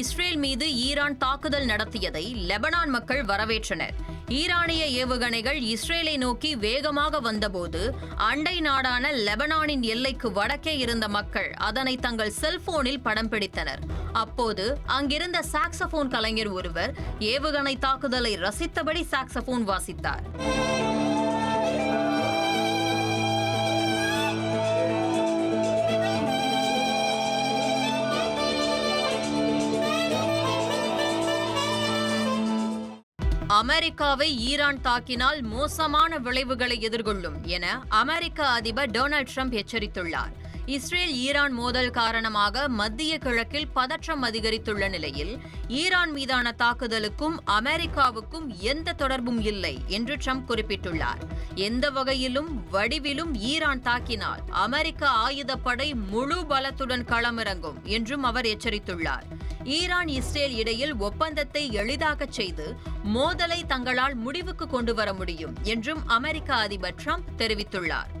Israel மீது Iran தாக்குதல் நடத்தியதை லெபனான் மக்கள் வரவேற்றனர். ஈரானிய ஏவுகணைகள் இஸ்ரேலை நோக்கி வேகமாக வந்தபோது அண்டை நாடான லெபனானின் எல்லைக்கு வடக்கே இருந்த மக்கள் அதனை தங்கள் செல்போனில் படம் பிடித்தனர். அப்போது அங்கிருந்த சாக்சபோன் கலைஞர் ஒருவர் ஏவுகணை தாக்குதலை ரசித்தபடி சாக்சபோன் வாசித்தார். அமெரிக்காவை ஈரான் தாக்கினால் மோசமான விளைவுகளை எதிர்கொள்ளும் என அமெரிக்க அதிபர் டொனால்ட் ட்ரம்ப் எச்சரித்துள்ளார். இஸ்ரேல் ஈரான் மோதல் காரணமாக மத்திய கிழக்கில் பதற்றம் அதிகரித்துள்ள நிலையில் ஈரான் மீதான தாக்குதலுக்கும் அமெரிக்காவுக்கும் எந்த தொடர்பும் இல்லை என்று ட்ரம்ப் குறிப்பிட்டுள்ளார். எந்த வகையிலும் வடிவிலும் ஈரான் தாக்கினால் அமெரிக்க ஆயுதப்படை முழு பலத்துடன் களமிறங்கும் என்றும் அவர் எச்சரித்துள்ளார். ஈரான் இஸ்ரேல் இடையில் ஒப்பந்தத்தை எளிதாகச் செய்து மோதலை தங்களால் முடிவுக்கு கொண்டு வர முடியும் என்றும் அமெரிக்க அதிபர் ட்ரம்ப் தெரிவித்துள்ளார்.